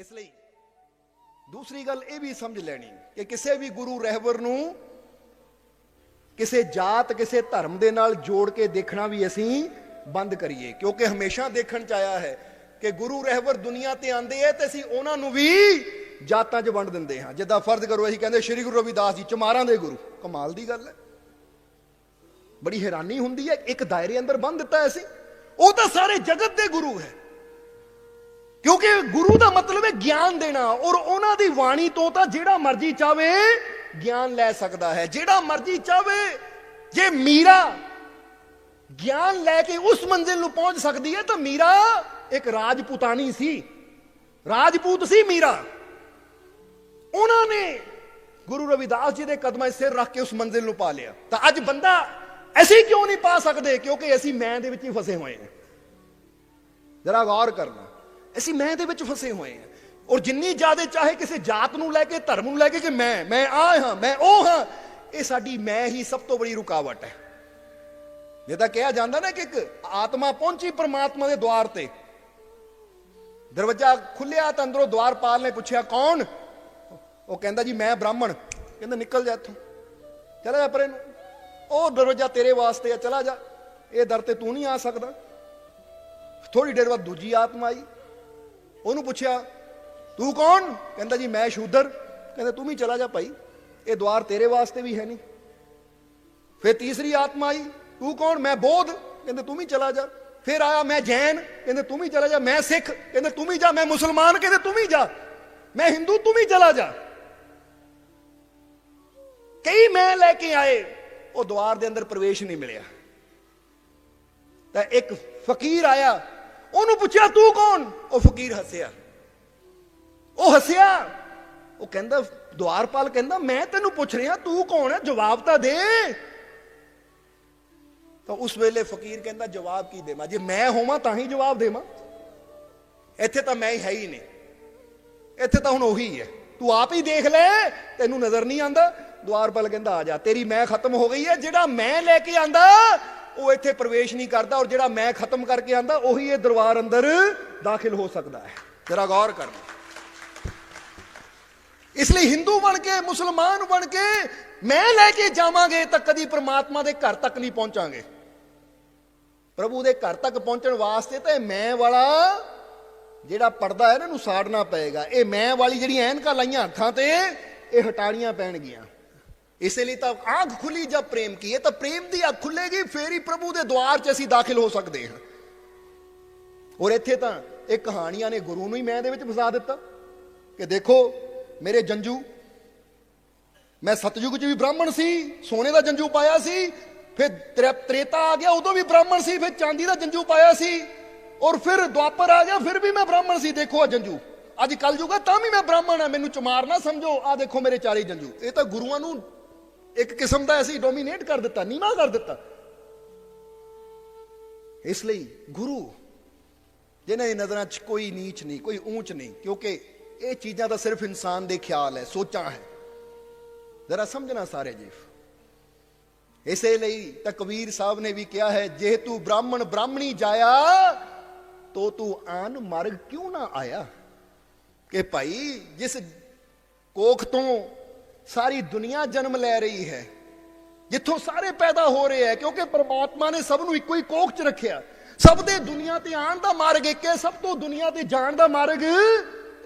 ਇਸ ਲਈ ਦੂਸਰੀ ਗੱਲ ਇਹ ਵੀ ਸਮਝ ਲੈਣੀ ਕਿ ਕਿਸੇ ਵੀ ਗੁਰੂ ਰਹਿਬਰ ਨੂੰ ਕਿਸੇ ਜਾਤ, ਕਿਸੇ ਧਰਮ ਦੇ ਨਾਲ ਜੋੜ ਕੇ ਦੇਖਣਾ ਵੀ ਅਸੀਂ ਬੰਦ ਕਰੀਏ, ਕਿਉਂਕਿ ਹਮੇਸ਼ਾ ਦੇਖਣ ਚ ਆਇਆ ਹੈ ਕਿ ਗੁਰੂ ਰਹਿਬਰ ਦੁਨੀਆ ਤੇ ਆਂਦੇ ਐ ਤੇ ਅਸੀਂ ਉਹਨਾਂ ਨੂੰ ਵੀ ਜਾਤਾਂ 'ਚ ਵੰਡ ਦਿੰਦੇ ਹਾਂ। ਜਿੱਦਾਂ ਫਰਜ਼ ਕਰੋ, ਅਸੀਂ ਕਹਿੰਦੇ ਸ੍ਰੀ ਗੁਰੂ ਰਵਿਦਾਸ ਜੀ, ਚਮਾਰਾਂ ਦੇ ਗੁਰੂ। ਕਮਾਲ ਦੀ ਗੱਲ ਹੈ ਬੜੀ ਹੈਰਾਨੀ ਹੁੰਦੀ ਹੈ ਇੱਕ ਦਾਇਰੇ ਅੰਦਰ ਬੰਨ ਦਿੱਤਾ ਅਸੀਂ। ਉਹ ਤਾਂ ਸਾਰੇ ਜਗਤ ਦੇ ਗੁਰੂ ਹੈ। ਕਿਉਂਕਿ ਗੁਰੂ ਦਾ ਮਤਲਬ ਹੈ ਗਿਆਨ ਦੇਣਾ ਔਰ ਉਹਨਾਂ ਦੀ ਬਾਣੀ ਤੋਂ ਤਾਂ ਜਿਹੜਾ ਮਰਜ਼ੀ ਚਾਵੇ ਗਿਆਨ ਲੈ ਸਕਦਾ ਹੈ। ਜਿਹੜਾ ਮਰਜ਼ੀ ਚਾਵੇ ਜੇ ਮੀਰਾ ਗਿਆਨ ਲੈ ਕੇ ਉਸ ਮੰਜ਼ਿਲ ਨੂੰ ਪਹੁੰਚ ਸਕਦੀ ਹੈ ਤਾਂ ਮੀਰਾ ਇੱਕ ਰਾਜਪੂਤਾਨੀ ਸੀ। ਰਾਜਪੂਤ ਸੀ ਮੀਰਾ। ਉਹਨਾਂ ਨੇ ਗੁਰੂ ਰਵਿਦਾਸ ਜੀ ਦੇ ਕਦਮਾਂ 'ਚ ਸਿਰ ਰੱਖ ਕੇ ਉਸ ਮੰਜ਼ਿਲ ਨੂੰ ਪਾ ਲਿਆ। ਤਾਂ ਅੱਜ ਬੰਦਾ ਅਸੀਂ ਕਿਉਂ ਨਹੀਂ ਪਾ ਸਕਦੇ? ਕਿਉਂਕਿ ਅਸੀਂ ਮੈਂ ਦੇ ਵਿੱਚ ਹੀ ਫਸੇ ਹੋਏ ਹਾਂ। ਜਰਾ ਗੌਰ ਕਰਨਾ। ਅਸੀਂ ਮੈਂ ਦੇ ਵਿੱਚ ਫਸੇ ਹੋਏ ਹਾਂ। ਔਰ ਜਿੰਨੀ ਜ਼ਿਆਦਾ ਚਾਹੇ ਕਿਸੇ ਜਾਤ ਨੂੰ ਲੈ ਕੇ, ਧਰਮ ਨੂੰ ਲੈ ਕੇ ਕਿ ਮੈਂ ਮੈਂ ਆ ਹਾਂ, ਮੈਂ ਉਹ ਹਾਂ, ਇਹ ਸਾਡੀ ਮੈਂ ਹੀ ਸਭ ਤੋਂ ਬੜੀ ਰੁਕਾਵਟ ਹੈ। ਜੇ ਤਾਂ ਕਿਹਾ ਜਾਂਦਾ ਨਾ ਕਿ ਇੱਕ ਆਤਮਾ ਪਹੁੰਚੀ ਪਰਮਾਤਮਾ ਦੇ ਦਵਾਰ ਤੇ। ਦਰਵਾਜ਼ਾ ਖੁੱਲਿਆ ਤਾਂ ਅੰਦਰੋਂ ਦਵਾਰਪਾਲ ਨੇ ਪੁੱਛਿਆ, ਕੌਣ? ਉਹ ਕਹਿੰਦਾ ਜੀ, ਮੈਂ ਬ੍ਰਾਹਮਣ। ਕਹਿੰਦਾ, ਨਿਕਲ ਜਾ ਇੱਥੋਂ। ਚਲਾ ਜਾ ਪਰੇ ਨੂੰ। ਉਹ ਦਰਵਾਜ਼ਾ ਤੇਰੇ ਵਾਸਤੇ ਆ, ਚਲਾ ਜਾ। ਇਹ ਦਰ ਤੇ ਤੂੰ ਨਹੀਂ ਆ ਸਕਦਾ। ਥੋੜੀ ਦੇਰ ਬਾਅਦ ਦੂਜੀ ਆਤਮਾ ਆਈ। ਉਹਨੂੰ ਪੁੱਛਿਆ, ਤੂੰ ਕੌਣ? ਕਹਿੰਦਾ ਜੀ, ਮੈਂ ਸ਼ੂਦਰ। ਕਹਿੰਦਾ, ਤੂੰ ਵੀ ਚਲਾ ਜਾ ਭਾਈ, ਇਹ ਦਵਾਰ ਤੇਰੇ ਵਾਸਤੇ ਵੀ ਹੈ ਨਹੀਂ। ਫਿਰ ਤੀਸਰੀ ਆਤਮਾ ਆਈ, ਤੂੰ ਕੌਣ? ਮੈਂ ਬੋਧ। ਕਹਿੰਦੇ, ਤੂੰ ਵੀ ਚਲਾ ਜਾ। ਫਿਰ ਆਇਆ, ਮੈਂ ਜੈਨ। ਕਹਿੰਦੇ, ਤੂੰ ਵੀ ਚਲਾ ਜਾ। ਮੈਂ ਸਿੱਖ। ਕਹਿੰਦੇ, ਤੂੰ ਵੀ ਜਾ। ਮੈਂ ਮੁਸਲਮਾਨ। ਕਹਿੰਦੇ, ਤੂੰ ਵੀ ਜਾ। ਮੈਂ ਹਿੰਦੂ, ਤੂੰ ਵੀ ਚਲਾ ਜਾ। ਕਈ ਮੈਂ ਲੈ ਕੇ ਆਏ, ਉਹ ਦਵਾਰ ਦੇ ਅੰਦਰ ਪ੍ਰਵੇਸ਼ ਨਹੀਂ ਮਿਲਿਆ। ਤਾਂ ਇੱਕ ਫਕੀਰ ਆਇਆ ਉਹਨੂੰ ਪੁੱਛਿਆ, ਤੂੰ ਕੌਣ? ਉਹ ਫਕੀਰ ਹੱਸਿਆ। ਉਹ ਹੱਸਿਆ। ਉਹ ਕਹਿੰਦਾ, ਦੁਆਰਪਾਲ ਕਹਿੰਦਾ, ਮੈਂ ਤੈਨੂੰ ਪੁੱਛ ਰਿਹਾ, ਤੂੰ ਕੌਣ ਹੈ? ਜਵਾਬ ਤਾਂ ਦੇ। ਤਾਂ ਉਸ ਵੇਲੇ ਫਕੀਰ ਕਹਿੰਦਾ, ਜਵਾਬ ਕੀ ਦੇਵਾਂ? ਜੇ ਮੈਂ ਹੋਵਾਂ, ਤਾਂ ਹੀ ਜਵਾਬ ਦੇਵਾਂ। ਇੱਥੇ ਤਾਂ ਮੈਂ ਹੀ ਹੈ ਹੀ ਨਹੀਂ। ਇੱਥੇ ਤਾਂ ਹੁਣ ਉਹੀ ਹੈ। ਤੂੰ ਆਪ ਹੀ ਦੇਖ ਲੈ, ਤੈਨੂੰ ਨਜ਼ਰ ਨਹੀਂ ਆਂਦਾ ਦੁਆਰਪਾਲ ਕਹਿੰਦਾ, ਆ ਜਾ, ਤੇਰੀ ਮੈਂ ਖਤਮ ਹੋ ਗਈ ਹੈ। ਜਿਹੜਾ ਮੈਂ ਲੈ ਕੇ ਆਂਦਾ ਉਹ ਇੱਥੇ ਪ੍ਰਵੇਸ਼ ਨਹੀਂ ਕਰਦਾ ਔਰ ਜਿਹੜਾ ਮੈਂ ਖਤਮ ਕਰਕੇ ਆਂਦਾ, ਉਹੀ ਇਹ ਦਰਬਾਰ ਅੰਦਰ ਦਾਖਲ ਹੋ ਸਕਦਾ ਹੈ। ਜਰਾ ਗੌਰ ਕਰਨਾ। ਇਸ ਲਈ ਹਿੰਦੂ ਬਣ ਕੇ, ਮੁਸਲਮਾਨ ਬਣ ਕੇ, ਮੈਂ ਲੈ ਕੇ ਜਾਵਾਂਗੇ ਤਾਂ ਕਦੀ ਪ੍ਰਮਾਤਮਾ ਦੇ ਘਰ ਤੱਕ ਨਹੀਂ ਪਹੁੰਚਾਂਗੇ। ਪ੍ਰਭੂ ਦੇ ਘਰ ਤੱਕ ਪਹੁੰਚਣ ਵਾਸਤੇ ਤਾਂ ਇਹ ਮੈਂ ਵਾਲਾ ਜਿਹੜਾ ਪਰਦਾ ਹੈ ਨਾ, ਇਹਨੂੰ ਸਾੜਨਾ ਪਏਗਾ। ਇਹ ਮੈਂ ਵਾਲੀ ਜਿਹੜੀ ਐਨਕਾਂ ਲਾਈਆਂ ਅੱਖਾਂ ਤੇ, ਇਹ ਹਟਾਣੀਆਂ ਪੈਣਗੀਆਂ। ਇਸੇ ਲਈ ਤਾਂ ਆਂਖ ਖੁੱਲੀ ਜਦ ਪ੍ਰੇਮ ਕੀ ਹੈ, ਤਾਂ ਪ੍ਰੇਮ ਦੀ ਅੱਖ ਖੁੱਲੇਗੀ, ਫੇਰ ਹੀ ਪ੍ਰਭੂ ਦੇ ਦਵਾਰ 'ਚ ਅਸੀਂ ਦਾਖਲ ਹੋ ਸਕਦੇ ਹਾਂ। ਔਰ ਇੱਥੇ ਤਾਂ ਇਹ ਕਹਾਣੀਆਂ ਨੇ ਗੁਰੂ ਨੂੰ ਹੀ ਮੈਂ ਇਹਦੇ ਵਿੱਚ ਫਸਾ ਦਿੱਤਾ ਕਿ ਦੇਖੋ, ਮੇਰੇ ਜੰਜੂ, ਮੈਂ ਸਤਜੁਗ 'ਚ ਵੀ ਬ੍ਰਾਹਮਣ ਸੀ, ਸੋਨੇ ਦਾ ਜੰਜੂ ਪਾਇਆ ਸੀ, ਫਿਰ ਤ੍ਰੇ- ਤ੍ਰੇਤਾ ਆ ਗਿਆ, ਉਦੋਂ ਵੀ ਬ੍ਰਾਹਮਣ ਸੀ, ਫਿਰ ਚਾਂਦੀ ਦਾ ਜੰਜੂ ਪਾਇਆ ਸੀ, ਔਰ ਫਿਰ ਦੁਆਪਰ ਆ ਗਿਆ, ਫਿਰ ਵੀ ਮੈਂ ਬ੍ਰਾਹਮਣ ਸੀ। ਦੇਖੋ ਆ ਜੰਜੂ, ਅੱਜ ਕੱਲ ਜੂਗਾ ਤਾਂ ਵੀ ਮੈਂ ਬ੍ਰਾਹਮਣ ਆ, ਮੈਨੂੰ ਚਮਾਰ ਨਾ ਸਮਝੋ ਆ ਦੇਖੋ ਮੇਰੇ ਚਾਰੇ ਜੰਜੂ। ਇਹ ਤਾਂ ਗੁਰੂਆਂ ਨੂੰ ਇੱਕ ਕਿਸਮ ਦਾ ਅਸੀਂ ਡੋਮੀਨੇਟ ਕਰ ਦਿੱਤਾ, ਨੀਵਾ ਕਰ ਦਿੱਤਾ। ਇਸ ਲਈ ਗੁਰੂ ਜਿਨ੍ਹਾਂ ਦੀ ਨਜ਼ਰਾਂ 'ਚ ਕੋਈ ਨੀਚ ਨਹੀਂ, ਕੋਈ ਊਂਚ ਨਹੀਂ, ਕਿਉਂਕਿ ਇਹ ਚੀਜ਼ਾਂ ਤਾਂ ਸਿਰਫ ਇਨਸਾਨ ਦੇ ਖਿਆਲ ਹੈ, ਸੋਚਾਂ ਹੈ। ਜ਼ਰਾ ਸਮਝਣਾ ਸਾਰੇ ਜੀਵ। ਇਸੇ ਲਈ ਤਾਂ ਕਬੀਰ ਸਾਹਿਬ ਨੇ ਵੀ ਕਿਹਾ ਹੈ, ਜੇ ਤੂੰ ਬ੍ਰਾਹਮਣ ਬ੍ਰਾਹਮਣੀ ਜਾਇਆ, ਤੋ ਤੂੰ ਆਨ ਮਾਰਗ ਕਿਉਂ ਨਾ ਆਇਆ? ਕਿ ਭਾਈ, ਜਿਸ ਕੋਖ ਤੋਂ ਸਾਰੀ ਦੁਨੀਆ ਜਨਮ ਲੈ ਰਹੀ ਹੈ। ਜਿੱਥੋਂ ਸਾਰੇ ਪੈਦਾ ਹੋ ਰਹੇ ਹੈ, ਕਿਉਂਕਿ ਪ੍ਰਮਾਤਮਾ ਨੇ ਸਭ ਨੂੰ ਇੱਕੋ ਹੀ ਕੋਖ 'ਚ ਰੱਖਿਆ। ਸਭ ਦੇ ਦੁਨੀਆ ਤੇ ਆਉਣ ਦਾ ਮਾਰਗ ਇੱਕ ਹੈ, ਸਭ ਤੋਂ ਦੁਨੀਆ ਤੇ ਜਾਣ ਦਾ ਮਾਰਗ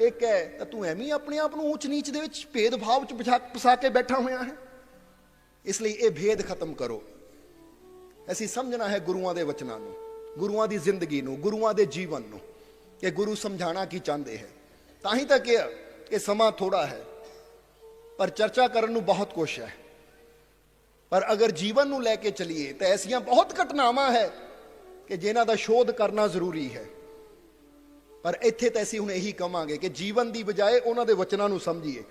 ਇੱਕ ਹੈ। ਤਾਂ ਤੂੰ ਐਵੇਂ ਆਪਣੇ ਆਪ ਨੂੰ ਉੱਚ ਨੀਚ ਦੇ ਵਿੱਚ ਭੇਦਭਾਵ 'ਚ ਪਛਾ- ਫਸਾ ਕੇ ਬੈਠਾ ਹੋਇਆ ਹੈ। ਇਸ ਲਈ ਇਹ ਭੇਦ ਖਤਮ ਕਰੋ। ਅਸੀਂ ਸਮਝਣਾ ਹੈ ਗੁਰੂਆਂ ਦੇ ਵਚਨਾਂ ਨੂੰ, ਗੁਰੂਆਂ ਦੀ ਜ਼ਿੰਦਗੀ ਨੂੰ, ਗੁਰੂਆਂ ਦੇ ਜੀਵਨ ਨੂੰ ਕਿ ਗੁਰੂ ਸਮਝਾਣਾ ਕੀ ਚਾਹੁੰਦੇ ਹੈ। ਤਾਂ ਹੀ ਤਾਂ ਕਿਹਾ ਕਿ ਸਮਾਂ ਥੋੜਾ ਹੈ। ਪਰ ਚਰਚਾ ਕਰਨ ਨੂੰ ਬਹੁਤ ਕੁਛ ਹੈ। ਪਰ ਅਗਰ ਜੀਵਨ ਨੂੰ ਲੈ ਕੇ ਚਲੀਏ, ਤਾਂ ਐਸੀਆਂ ਬਹੁਤ ਘਟਨਾਵਾਂ ਹੈ ਕਿ ਜਿਨ੍ਹਾਂ ਦਾ ਸ਼ੋਧ ਕਰਨਾ ਜ਼ਰੂਰੀ ਹੈ। ਪਰ ਇੱਥੇ ਤਾਂ ਅਸੀਂ ਹੁਣ ਇਹੀ ਕਵਾਂਗੇ ਕਿ ਜੀਵਨ ਦੀ ਬਜਾਏ ਉਹਨਾਂ ਦੇ ਵਚਨਾਂ ਨੂੰ ਸਮਝੀਏ।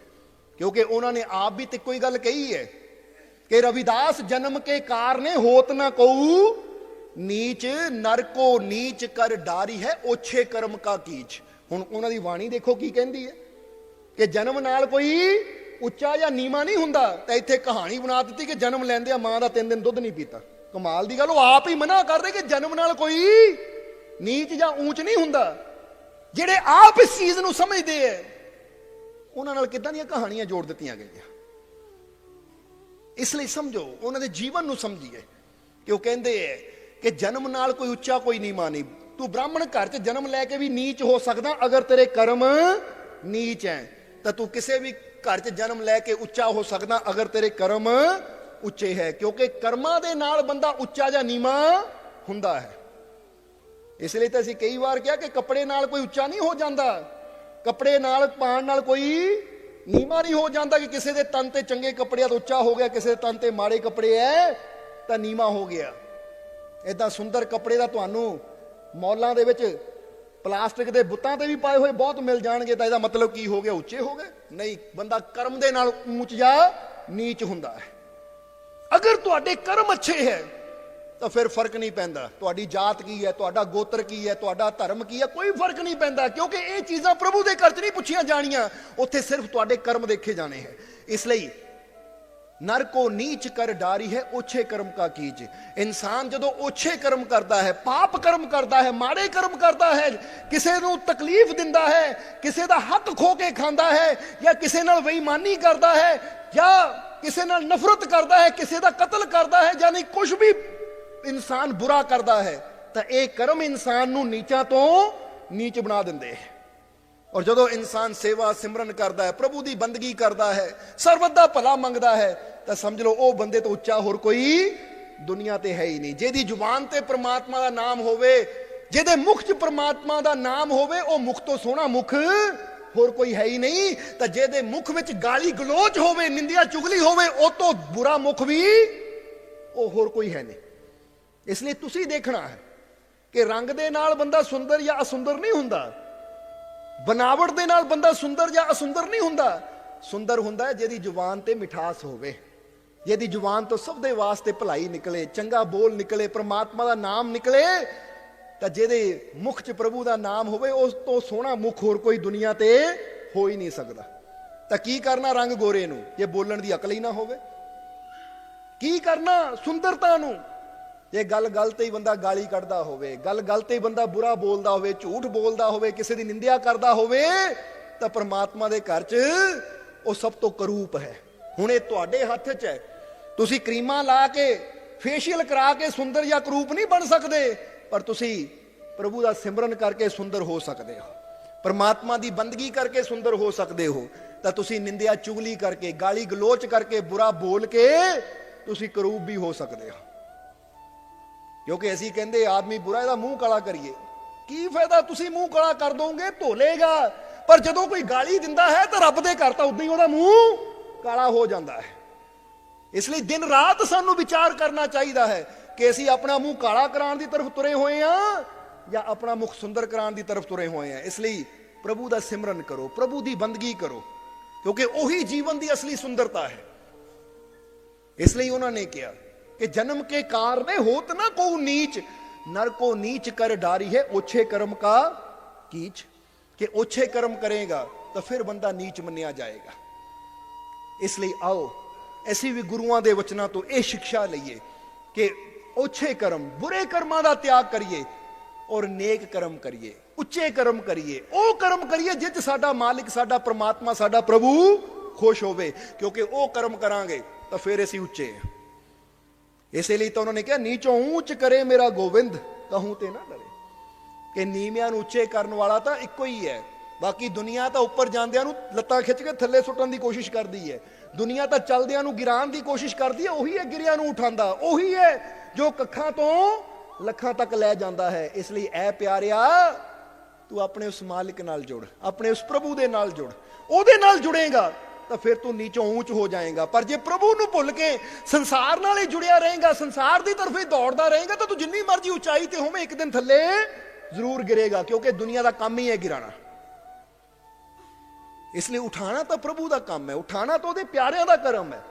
ਕਿਉਂਕਿ ਉਹਨਾਂ ਨੇ ਆਪ ਵੀ ਤੇ ਕੋਈ ਗੱਲ ਕਹੀ ਹੈ ਕਿ ਰਵਿਦਾਸ ਜਨਮ ਕੇ ਕਾਰਨੇ ਹੋਤ ਨਾ ਕਉ ਨੀਚ ਨਰਕੋ ਨੀਚ ਕਰ ਡਾਰੀ ਹੈ, ਓਛੇ ਕਰਮ ਕਾ ਕੀਚ। ਹੁਣ ਉਹਨਾਂ ਦੀ ਬਾਣੀ ਦੇਖੋ ਕੀ ਕਹਿੰਦੀ ਹੈ ਕਿ ਜਨਮ ਨਾਲ ਕੋਈ ਉੱਚਾ ਜਾਂ ਨੀਵਾ ਨਹੀਂ ਹੁੰਦਾ, ਤਾਂ ਇੱਥੇ ਕਹਾਣੀ ਬਣਾ ਦਿੱਤੀ ਕਿ ਜਨਮ ਲੈਂਦੇ ਆ ਮਾਂ ਦਾ ਤਿੰਨ ਦਿਨ ਦੁੱਧ ਨਹੀਂ ਪੀਤਾ। ਕਮਾਲ ਦੀ ਗੱਲ, ਉਹ ਆਪ ਹੀ ਮਨਾ ਕਰਦੇ ਕਿ ਜਨਮ ਨਾਲ ਕੋਈ ਨੀਚ ਜਾਂ ਊਂਚ ਨਹੀਂ ਹੁੰਦਾ। ਜਿਹੜੇ ਆਪ ਇਸ ਚੀਜ਼ ਨੂੰ ਸਮਝਦੇ ਐ, ਉਹਨਾਂ ਨਾਲ ਕਿੱਦਾਂ ਦੀਆਂ ਕਹਾਣੀਆਂ ਜੋੜ ਦਿੱਤੀਆਂ ਗਈਆਂ? ਇਸ ਲਈ ਸਮਝੋ, ਉਹਨਾਂ ਦੇ ਜੀਵਨ ਨੂੰ ਸਮਝੀਏ ਕਿ ਉਹ ਕਹਿੰਦੇ ਐ ਕਿ ਜਨਮ ਨਾਲ ਕੋਈ ਉੱਚਾ, ਕੋਈ ਨੀਵਾਂ ਨਹੀਂ। ਤੂੰ ਬ੍ਰਾਹਮਣ ਘਰ 'ਚ ਜਨਮ ਲੈ ਕੇ ਵੀ ਨੀਚ ਹੋ ਸਕਦਾ, ਅਗਰ ਤੇਰੇ ਕਰਮ ਨੀਚ ਐ। ਤਾਂ ਤੂੰ ਕਿਸੇ ਵੀ ਘਰ 'ਚ ਜਨਮ ਲੈ ਕੇ ਉੱਚਾ ਹੋ ਸਕਦਾ ਅਗਰ ਤੇਰੇ ਕਰਮ ਉੱਚੇ ਹੈ। ਕਿਉਂਕਿ ਕਰਮਾਂ ਦੇ ਨਾਲ ਬੰਦਾ ਉੱਚਾ ਜਾਂ ਨੀਵਾਂ ਹੁੰਦਾ ਹੈ। ਇਸ ਲਈ ਤਾਂ ਅਸੀਂ ਕਈ ਵਾਰ ਕਿਹਾ ਕਿ ਕੱਪੜੇ ਨਾਲ ਕੋਈ ਉੱਚਾ ਨਹੀਂ ਹੋ ਜਾਂਦਾ। ਕੱਪੜੇ ਨਾਲ ਪਾਣ ਨਾਲ ਕੋਈ ਨੀਵਾਂ ਨਹੀਂ ਹੋ ਜਾਂਦਾ ਕਿ ਕਿਸੇ ਦੇ ਤਨ ਤੇ ਚੰਗੇ ਕੱਪੜਿਆਂ ਤੋਂ ਉੱਚਾ ਹੋ ਗਿਆ, ਕਿਸੇ ਦੇ ਤਨ ਤੇ ਮਾੜੇ ਕੱਪੜੇ ਐ, ਤਾਂ ਨੀਵਾਂ ਹੋ ਗਿਆ। ਇਦਾਂ ਸੁੰਦਰ ਕੱਪੜੇ ਦਾ ਤੁਹਾਨੂੰ ਮੌਲਾਂ ਦੇ ਵਿੱਚ ਪਲਾਸਟਿਕ ਦੇ ਬੁੱਤਾਂ ਤੇ ਵੀ ਪਾਏ ਹੋਏ ਬਹੁਤ ਮਿਲ ਜਾਣਗੇ ਤਾਂ ਇਹਦਾ ਮਤਲਬ ਕੀ ਹੋ ਗਿਆ? ਉੱਚੇ ਹੋ ਗਏ? ਨਹੀਂ, ਬੰਦਾ ਕਰਮ ਦੇ ਨਾਲ ਉੱਚ ਜਾਂ ਨੀਚ ਹੁੰਦਾ ਹੈ। ਅਗਰ ਤੁਹਾਡੇ ਕਰਮ ਅੱਛੇ ਹੈ, ਤਾਂ ਫਿਰ ਫ਼ਰਕ ਨਹੀਂ ਪੈਂਦਾ। ਤੁਹਾਡੀ ਜਾਤ ਕੀ ਹੈ? ਤੁਹਾਡਾ ਗੋਤਰ ਕੀ ਹੈ? ਤੁਹਾਡਾ ਧਰਮ ਕੀ ਹੈ? ਕੋਈ ਫ਼ਰਕ ਨਹੀਂ ਪੈਂਦਾ, ਕਿਉਂਕਿ ਇਹ ਚੀਜ਼ਾਂ ਪ੍ਰਭੂ ਦੇ ਘਰ 'ਚ ਨਹੀਂ ਪੁੱਛੀਆਂ ਜਾਣੀਆਂ। ਉੱਥੇ ਸਿਰਫ ਤੁਹਾਡੇ ਕਰਮ ਦੇਖੇ ਜਾਣੇ ਹੈ। ਇਸ ਲਈ ਨਰ ਕੋ ਨੀਚ ਕਰ ਡਾਰੀ ਹੈ ਓਛੇ ਕਰਮ ਕਾ ਕੀਜ। ਇਨਸਾਨ ਜਦੋਂ ਓਛੇ ਕਰਮ ਕਰਦਾ ਹੈ, ਪਾਪ ਕਰਮ ਕਰਦਾ ਹੈ, ਮਾੜੇ ਕਰਮ ਕਰਦਾ ਹੈ, ਕਿਸੇ ਨੂੰ ਤਕਲੀਫ ਦਿੰਦਾ ਹੈ, ਕਿਸੇ ਦਾ ਹੱਕ ਖੋ ਕੇ ਖਾਂਦਾ ਹੈ ਜਾਂ ਕਿਸੇ ਨਾਲ ਬੇਈਮਾਨੀ ਕਰਦਾ ਹੈ ਜਾਂ ਕਿਸੇ ਨਾਲ ਨਫ਼ਰਤ ਕਰਦਾ ਹੈ, ਕਿਸੇ ਦਾ ਕਤਲ ਕਰਦਾ ਹੈ ਯਾਨੀ ਕੁਝ ਵੀ ਇਨਸਾਨ ਬੁਰਾ ਕਰਦਾ ਹੈ, ਤਾਂ ਇਹ ਕਰਮ ਇਨਸਾਨ ਨੂੰ ਨੀਚਾਂ ਤੋਂ ਨੀਚ ਬਣਾ ਦਿੰਦੇ ਹੈ। ਔਰ ਜਦੋਂ ਇਨਸਾਨ ਸੇਵਾ ਸਿਮਰਨ ਕਰਦਾ ਹੈ, ਪ੍ਰਭੂ ਦੀ ਬੰਦਗੀ ਕਰਦਾ ਹੈ, ਸਰਬਤ ਦਾ ਭਲਾ ਮੰਗਦਾ ਹੈ, ਤਾਂ ਸਮਝ ਲਓ ਉਹ ਬੰਦੇ ਤੋਂ ਉੱਚਾ ਹੋਰ ਕੋਈ ਦੁਨੀਆ ਤੇ ਹੈ ਹੀ ਨਹੀਂ। ਜਿਹਦੀ ਜ਼ੁਬਾਨ ਤੇ ਪ੍ਰਮਾਤਮਾ ਦਾ ਨਾਮ ਹੋਵੇ, ਜਿਹਦੇ ਮੁਖ 'ਚ ਪ੍ਰਮਾਤਮਾ ਦਾ ਨਾਮ ਹੋਵੇ, ਉਹ ਮੁਖ ਤੋਂ ਸੋਹਣਾ ਮੁਖ ਹੋਰ ਕੋਈ ਹੈ ਹੀ ਨਹੀਂ। ਤਾਂ ਜਿਹਦੇ ਮੁਖ ਵਿੱਚ ਗਾਲੀ ਗਲੋਚ ਹੋਵੇ, ਨਿੰਦਿਆ ਚੁਗਲੀ ਹੋਵੇ, ਉਹ ਤੋਂ ਬੁਰਾ ਮੁਖ ਵੀ ਉਹ ਹੋਰ ਕੋਈ ਹੈ ਨਹੀਂ। ਇਸ ਲਈ ਤੁਸੀਂ ਦੇਖਣਾ ਹੈ ਕਿ ਰੰਗ ਦੇ ਨਾਲ ਬੰਦਾ ਸੁੰਦਰ ਜਾਂ ਅਸੁੰਦਰ ਨਹੀਂ ਹੁੰਦਾ। ਬਨਾਵਟ ਦੇ ਨਾਲ ਬੰਦਾ ਸੁੰਦਰ ਜਾਂ ਅਸੁੰਦਰ ਨਹੀਂ ਹੁੰਦਾ। ਸੁੰਦਰ ਹੁੰਦਾ ਹੈ ਜਿਹਦੀ ਜ਼ੁਬਾਨ ਤੇ ਮਿਠਾਸ ਹੋਵੇ। ਜਿਹਦੀ ਜ਼ੁਬਾਨ ਤੋਂ ਸਭ ਦੇ ਵਾਸਤੇ ਭਲਾਈ ਨਿਕਲੇ, ਚੰਗਾ ਬੋਲ ਨਿਕਲੇ, ਪ੍ਰਮਾਤਮਾ ਦਾ ਨਾਮ ਨਿਕਲੇ, ਤਾਂ ਜਿਹਦੇ ਮੁਖ 'ਚ ਪ੍ਰਭੂ ਦਾ ਨਾਮ ਹੋਵੇ, ਉਸ ਤੋਂ ਸੋਹਣਾ ਮੁਖ ਹੋਰ ਕੋਈ ਦੁਨੀਆ ਤੇ ਹੋ ਹੀ ਨਹੀਂ ਸਕਦਾ। ਤਾਂ ਕੀ ਕਰਨਾ ਰੰਗ ਗੋਰੇ ਨੂੰ? ਜੇ ਬੋਲਣ ਦੀ ਅਕਲ ਹੀ ਨਾ ਹੋਵੇ। ਕੀ ਕਰਨਾ ਸੁੰਦਰਤਾ ਨੂੰ? ਜੇ ਗੱਲ ਗੱਲ ਤੇ ਹੀ ਬੰਦਾ ਗਾਲੀ ਕੱਢਦਾ ਹੋਵੇ, ਗੱਲ ਗੱਲ ਤੇ ਹੀ ਬੰਦਾ ਬੁਰਾ ਬੋਲਦਾ ਹੋਵੇ, ਝੂਠ ਬੋਲਦਾ ਹੋਵੇ, ਕਿਸੇ ਦੀ ਨਿੰਦਿਆ ਕਰਦਾ ਹੋਵੇ, ਤਾਂ ਪਰਮਾਤਮਾ ਦੇ ਘਰ 'ਚ ਉਹ ਸਭ ਤੋਂ ਕਰੂਪ ਹੈ। ਹੁਣ ਇਹ ਤੁਹਾਡੇ ਹੱਥ 'ਚ ਹੈ। ਤੁਸੀਂ ਕਰੀਮਾਂ ਲਾ ਕੇ ਫੇਸ਼ੀਅਲ ਕਰਾ ਕੇ ਸੁੰਦਰ ਜਾਂ ਕਰੂਪ ਨਹੀਂ ਬਣ ਸਕਦੇ, ਪਰ ਤੁਸੀਂ ਪ੍ਰਭੂ ਦਾ ਸਿਮਰਨ ਕਰਕੇ ਸੁੰਦਰ ਹੋ ਸਕਦੇ ਹੋ। ਪਰਮਾਤਮਾ ਦੀ ਬੰਦਗੀ ਕਰਕੇ ਸੁੰਦਰ ਹੋ ਸਕਦੇ ਹੋ। ਤਾਂ ਤੁਸੀਂ ਨਿੰਦਿਆ ਚੁਗਲੀ ਕਰਕੇ, ਗਾਲੀ ਗਲੋਚ ਕਰਕੇ, ਬੁਰਾ ਬੋਲ ਕੇ ਤੁਸੀਂ ਕਰੂਪ ਵੀ ਹੋ ਸਕਦੇ ਹੋ। ਕਿਉਂਕਿ ਅਸੀਂ ਕਹਿੰਦੇ ਆਦਮੀ ਬੁਰਾ, ਇਹਦਾ ਮੂੰਹ ਕਾਲਾ ਕਰੀਏ। ਕੀ ਫਾਇਦਾ ਤੁਸੀਂ ਮੂੰਹ ਕਾਲਾ ਕਰ ਦੋਗੇ ਧੋਲੇਗਾ ਪਰ ਜਦੋਂ ਕੋਈ ਗਾਲੀ ਦਿੰਦਾ ਹੈ ਤਾਂ ਰੱਬ ਦੇ ਘਰ ਤਾਂ ਉਦਾਂ ਹੀ ਉਹਦਾ ਮੂੰਹ ਕਾਲਾ ਹੋ ਜਾਂਦਾ ਹੈ। ਇਸ ਲਈ ਦਿਨ ਰਾਤ ਸਾਨੂੰ ਵਿਚਾਰ ਕਰਨਾ ਚਾਹੀਦਾ ਹੈ ਕਿ ਅਸੀਂ ਆਪਣਾ ਮੂੰਹ ਕਾਲਾ ਕਰਾਉਣ ਦੀ ਤਰਫ ਤੁਰੇ ਹੋਏ ਆ ਜਾਂ ਆਪਣਾ ਮੁਖ ਸੁੰਦਰ ਕਰਾਉਣ ਦੀ ਤਰਫ ਤੁਰੇ ਹੋਏ ਆ ਇਸ ਲਈ ਪ੍ਰਭੂ ਦਾ ਸਿਮਰਨ ਕਰੋ, ਪ੍ਰਭੂ ਦੀ ਬੰਦਗੀ ਕਰੋ, ਕਿਉਂਕਿ ਉਹੀ ਜੀਵਨ ਦੀ ਅਸਲੀ ਸੁੰਦਰਤਾ ਹੈ। ਇਸ ਲਈ ਉਹਨਾਂ ਨੇ ਕਿਹਾ ਕਿ ਜਨਮ ਕੇ ਕਾਰਨੇ ਹੋਤ ਨਾ ਕੋ ਨੀਚ। ਨਰ ਕੋ ਨੀਚ ਕਰ ਡਾਰੀ ਹੈ, ਓਛੇ ਕਰਮ ਕਾ ਕੀਚ। ਕਿ ਓਛੇ ਕਰਮ ਕਰੇਗਾ, ਤਾਂ ਫਿਰ ਬੰਦਾ ਨੀਚ ਮੰਨਿਆ ਜਾਏਗਾ। ਇਸ ਲਈ ਆਓ, ਅਸੀਂ ਵੀ ਗੁਰੂਆਂ ਦੇ ਵਚਨਾਂ ਤੋਂ ਇਹ ਸਿੱਖਿਆ ਲਈਏ ਕਿ ਓਛੇ ਕਰਮ, ਬੁਰੇ ਕਰਮਾਂ ਦਾ ਤਿਆਗ ਕਰੀਏ ਔਰ ਨੇਕ ਕਰਮ ਕਰੀਏ, ਉੱਚੇ ਕਰਮ ਕਰੀਏ। ਉਹ ਕਰਮ ਕਰੀਏ ਜਿੱਤ ਸਾਡਾ ਮਾਲਿਕ, ਸਾਡਾ ਪ੍ਰਮਾਤਮਾ, ਸਾਡਾ ਪ੍ਰਭੂ ਖੁਸ਼ ਹੋਵੇ। ਕਿਉਂਕਿ ਉਹ ਕਰਮ ਕਰਾਂਗੇ, ਤਾਂ ਫਿਰ ਅਸੀਂ ਉੱਚੇ ਹਾਂ। ਇਸੇ ਲਈ ਤਾਂ ਉਹਨਾਂ ਨੇ ਕਿਹਾ, ਨੀਚੋਂ ਉੱਚ ਕਰੇ ਮੇਰਾ ਗੋਬਿੰਦ ਕਹੂੰ ਤੇ ਨਾ ਲੜੇ ਕਿ ਨੀਵਿਆਂ ਨੂੰ ਉੱਚੇ ਕਰਨ ਵਾਲਾ ਤਾਂ ਇੱਕੋ ਹੀ ਹੈ। ਬਾਕੀ ਦੁਨੀਆ ਤਾਂ ਉੱਪਰ ਜਾਂਦਿਆਂ ਨੂੰ ਲੱਤਾਂ ਖਿੱਚ ਕੇ ਥੱਲੇ ਸੁੱਟਣ ਦੀ ਕੋਸ਼ਿਸ਼ ਕਰਦੀ ਹੈ। ਦੁਨੀਆ ਤਾਂ ਚਲਦਿਆਂ ਨੂੰ ਗਿਰਾਉਣ ਦੀ ਕੋਸ਼ਿਸ਼ ਕਰਦੀ ਹੈ, ਉਹੀ ਹੈ ਗਿਰਿਆਂ ਨੂੰ ਉਠਾਉਂਦਾ, ਉਹੀ ਹੈ ਜੋ ਕੱਖਾਂ ਤੋਂ ਲੱਖਾਂ ਤੱਕ ਲੈ ਜਾਂਦਾ ਹੈ। ਇਸ ਲਈ ਐ ਪਿਆਰਿਆ, ਤੂੰ ਆਪਣੇ ਉਸ ਮਾਲਿਕ ਨਾਲ ਜੁੜ, ਆਪਣੇ ਉਸ ਪ੍ਰਭੂ ਦੇ ਨਾਲ ਜੁੜ। ਉਹਦੇ ਨਾਲ ਜੁੜੇਗਾ। ਤਾਂ ਫਿਰ ਤੂੰ ਨੀਚੋਂ ਉੱਚ ਹੋ ਜਾਏਗਾ। ਪਰ ਜੇ ਪ੍ਰਭੂ ਨੂੰ ਭੁੱਲ ਕੇ ਸੰਸਾਰ ਨਾਲ ਹੀ ਜੁੜਿਆ ਰਹੇਗਾ, ਸੰਸਾਰ ਦੀ ਤਰਫ ਹੀ ਦੌੜਦਾ ਰਹੇਗਾ, ਤਾਂ ਤੂੰ ਜਿੰਨੀ ਮਰਜ਼ੀ ਉਚਾਈ ਤੇ ਹੋਵੇਂ ਇੱਕ ਦਿਨ ਥੱਲੇ ਜ਼ਰੂਰ ਗਿਰੇਗਾ, ਕਿਉਂਕਿ ਦੁਨੀਆ ਦਾ ਕੰਮ ਹੀ ਹੈ ਗਿਰਾਣਾ। ਇਸ ਲਈ ਉਠਾਣਾ ਤਾਂ ਪ੍ਰਭੂ ਦਾ ਕੰਮ ਹੈ, ਉਠਾਣਾ ਤਾਂ ਉਹਦੇ ਪਿਆਰਿਆਂ ਦਾ ਕਰਮ ਹੈ।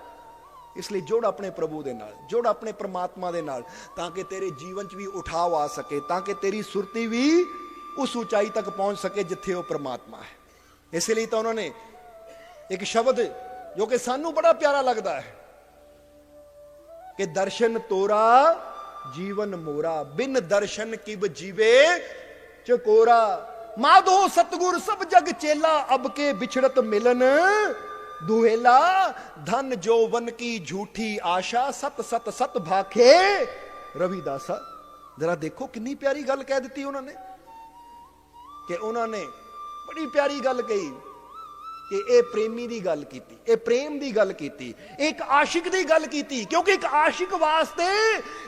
ਇਸ ਲਈ ਜੋੜ ਆਪਣੇ ਪ੍ਰਭੂ ਦੇ ਨਾਲ, ਜੋੜ ਆਪਣੇ ਪ੍ਰਮਾਤਮਾ ਦੇ ਨਾਲ, ਤਾਂ ਕਿ ਤੇਰੇ ਜੀਵਨ 'ਚ ਵੀ ਉਠਾਵ ਆ ਸਕੇ, ਤਾਂ ਕਿ ਤੇਰੀ ਸੁਰਤੀ ਵੀ ਉਸ ਉਚਾਈ ਤੱਕ ਪਹੁੰਚ ਸਕੇ ਜਿੱਥੇ ਉਹ ਪ੍ਰਮਾਤਮਾ ਹੈ। ਇਸ ਲਈ ਤਾਂ ਉਹਨਾਂ ਨੇ ਇੱਕ ਸ਼ਬਦ ਜੋ ਕਿ ਸਾਨੂੰ ਬੜਾ ਪਿਆਰਾ ਲੱਗਦਾ ਹੈ ਕਿ ਦਰਸ਼ਨ ਤੋਰਾ, ਜੀਵਨ ਮੋਰਾ। ਬਿਨ ਦਰਸ਼ਨ ਕਿਬ ਜੀਵੇ, ਚਕੋਰਾ। ਮਾਧੋ ਸਤਗੁਰ ਸਭ ਜਗ ਚੇਲਾ, ਅਬ ਕੇ ਵਿਛੜਤ ਮਿਲਨ। ਦੁਹੇਲਾ, ਧਨ ਜੋਵਨ ਕੀ ਝੂਠੀ ਆਸ਼ਾ, ਸਤ ਸਤ ਸਤ ਭਾਖੇ। ਰਵਿਦਾਸਾ, ਜਰਾ ਦੇਖੋ ਕਿੰਨੀ ਪਿਆਰੀ ਗੱਲ ਕਹਿ ਦਿੱਤੀ ਉਹਨਾਂ ਨੇ। ਕਿ ਉਹਨਾਂ ਨੇ ਬੜੀ ਪਿਆਰੀ ਗੱਲ ਕਹੀ। ਕਿ ਇਹ ਪ੍ਰੇਮੀ ਦੀ ਗੱਲ ਕੀਤੀ, ਇਹ ਪ੍ਰੇਮ ਦੀ ਗੱਲ ਕੀਤੀ ਇੱਕ ਆਸ਼ਿਕ ਦੀ ਗੱਲ ਕੀਤੀ, ਕਿਉਂਕਿ ਇੱਕ ਆਸ਼ਿਕ ਵਾਸਤੇ